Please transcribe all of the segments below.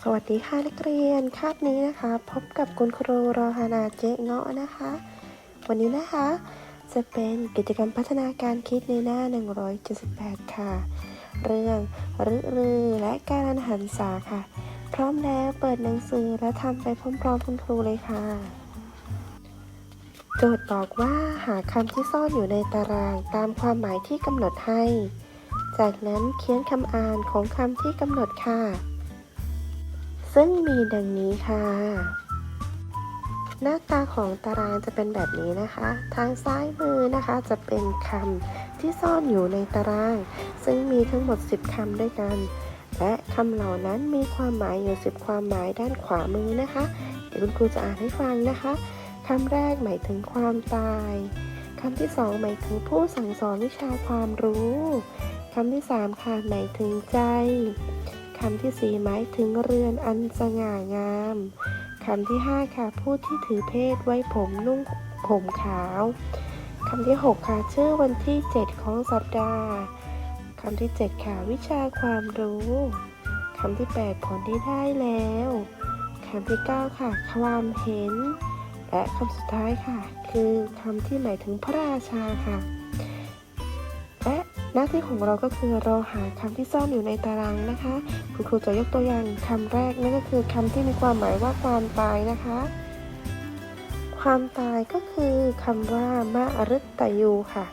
สวัสดีค่ะนักเรียนคาบนี้นะคะ พบกับคุณครูรอฮานาเจ๊เงาะนะคะ วันนี้นะคะ จะเป็นกิจกรรมพัฒนาการคิดในหน้า 178 ค่ะ เรื่องฤรือ และการหันษาค่ะ พร้อมแล้วเปิดหนังสือและทำไปพร้อมๆ คุณครูเลยค่ะ โจทย์บอกว่าหาคำที่ซ่อนอยู่ในตารางตามความหมายที่กำหนดให้ จากนั้นเขียนคำอ่านของคำที่กำหนดค่ะ ซึ่งมีดังนี้ค่ะ หน้าตาของตารางจะเป็นแบบนี้นะคะ ทางซ้ายมือนะคะจะเป็นคำที่ซ่อนอยู่ในตาราง ซึ่งมีทั้งหมด 10คำด้วยกัน และคำเหล่านั้นมีความหมายอยู่ 10 ความหมายด้านขวามือนะคะ เดี๋ยวคุณครูจะอ่านให้ฟังนะคะคำแรกหมายถึงความตายคำที่สองหมายถึงผู้สั่งสอนวิชาความรู้คำที่สามค่ะหมายถึงใจำที่สี่หมายถึงเรือนอันสง่างามคำที่ห้าค่ะ ผู้ที่ถือเพศไว้ผมนุ่งห่มขาวคำที่หกค่ะ ชื่อวันที่เจ็ดของสัปดาห์คำที่เจ็ดค่ะ วิชาความรู้คำที่แปดผลที่ได้แล้วคำที่เก้าค่ะ ความเห็น และคำสุดท้ายค่ะ คือคำที่หมายถึงพระราชาค่ะ หน้าที่ของเราก็คือเราหาคำที่ซ่อนอยู่ในตารางนะคะ คุณครูจะยกตัวอย่างคำแรกนั่นก็คือคำที่มีความหมายว่าความตายนะคะ ความตายก็คือคำว่ามารึตยูค่ะ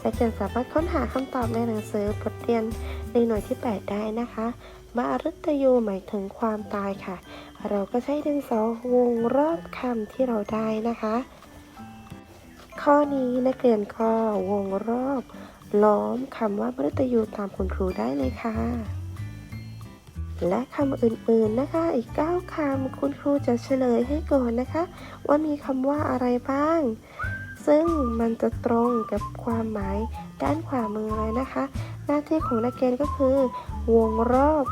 และเรียนสามารถค้นหาคำตอบในหนังสือบทเรียนในหน่วยที่ 8 ได้นะคะมารึตยูหมายถึงความตายค่ะ เราก็ใช้ดินสอวงรอบคำที่เราได้นะคะ ข้อนี้นักเรียนก็วงรอบ ล้อมคำว่ามฤตยูตามคุณครูได้เลยค่ะ และคำอื่นๆนะคะ อีก 9คำคุณครูจะเฉลยให้ก่อนนะคะ ว่ามีคำว่าอะไรบ้าง ซึ่งมันจะตรงกับความหมายด้านขวามือเลยนะคะ หน้าที่ของนักเรียนก็คือ วงรอบ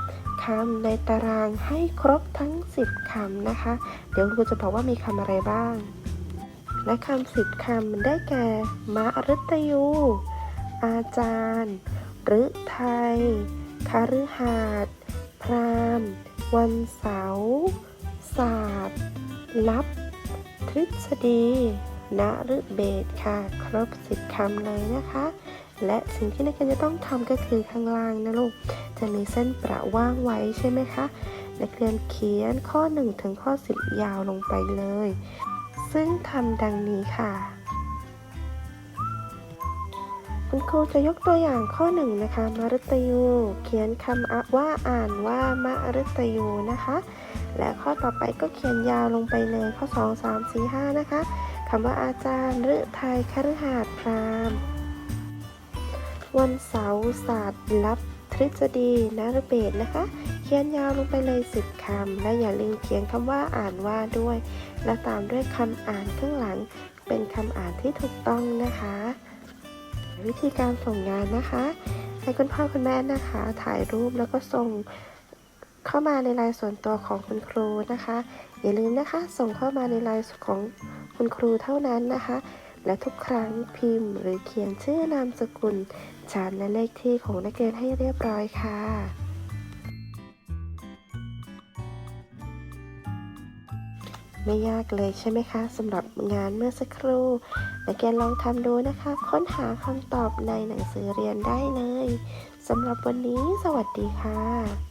คำในตารางให้ครบทั้ง 10คำนะคะ เดี๋ยวครูจะบอกว่ามีคำอะไรบ้าง และคำสิบคำได้แก่มะฤตยู อาจารย์ฤทัยคาฤหาสน์พรามวันเสาร์ศาสตร์ ลับ ทฤษฎีนฤเบศค่ะ ครบสิบคำเลยนะคะ และสิ่งที่นักเรียนจะต้องทำก็คือข้างล่างนะลูก จะมีเส้นประว่างไว้ใช่ไหมคะ นักเรียนเขียนข้อ 1 ถึงข้อ 10 ยาวลงไปเลย ซึ่งทำดังนี้ค่ะ คุณครูจะยกตัวอย่างข้อหนึ่งนะคะมฤตยู เขียนคำอว่าอ่านว่ามฤตยูนะคะ และข้อต่อไปก็เขียนยาวลงไปเลยข้อ 2 3 4 5 นะคะคำว่าอาจารย์ฤทัยคฤหาสน์พรามวันเสาร์ศาสตร์ลับทฤษฎีนารเบศนะคะ เขียนยาวลงไปเลย10คำ และอย่าลืมเขียนคำว่าอ่านว่าด้วย และตามด้วยคำอ่านข้างหลัง เป็นคำอ่านที่ถูกต้องนะคะ วิธีการส่งงานนะคะ ให้คุณพ่อคุณแม่นะคะ ถ่ายรูปแล้วก็ส่งเข้ามาในไลน์ส่วนตัวของคุณครูนะคะ อย่าลืมนะคะ ส่งเข้ามาในไลน์ของคุณครูเท่านั้นนะคะ และทุกครั้งพิมพ์ หรือเขียนชื่อนามสกุลชั้นและเลขที่ของนักเรียนให้เรียบร้อยค่ะ ไม่ยากเลยใช่ไหมคะสำหรับงานเมื่อสักครู่นักเรียนลองทำดูนะคะ ค้นหาคำตอบในหนังสือเรียนได้เลยสำหรับวันนี้สวัสดีค่ะ